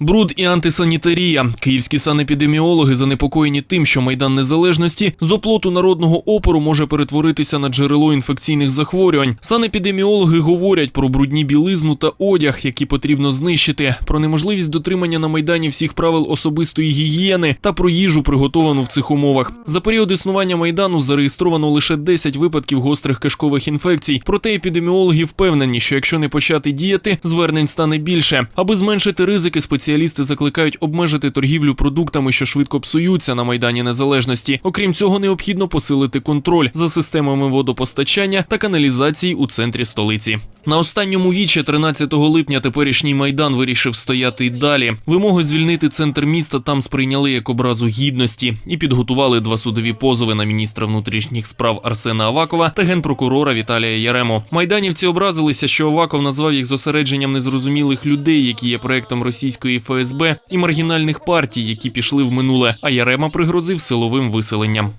Бруд і антисанітарія. Київські санепідеміологи занепокоєні тим, що майдан незалежності з оплоту народного опору може перетворитися на джерело інфекційних захворювань. Санепідеміологи говорять про брудні білизну та одяг, які потрібно знищити, про неможливість дотримання на майдані всіх правил особистої гігієни та про їжу, приготовану в цих умовах. За період існування майдану зареєстровано лише 10 випадків гострих кишкових інфекцій. Проте епідеміологи впевнені, що якщо не почати діяти, звернень стане більше. Аби зменшити ризики, спеціалісти закликають обмежити торгівлю продуктами, що швидко псуються на майдані незалежності. Окрім цього, необхідно посилити контроль за системами водопостачання та каналізації у центрі столиці. На останньому вічі 13 липня теперішній майдан вирішив стояти й далі. Вимоги звільнити центр міста там сприйняли як образу гідності і підготували два судові позови на міністра внутрішніх справ Арсена Авакова та генпрокурора Віталія Ярему. Майданівці образилися, що Аваков назвав їх зосередженням незрозумілих людей, які є проектом російської ФСБ і маргінальних партій, які пішли в минуле. А Ярема пригрозив силовим виселенням.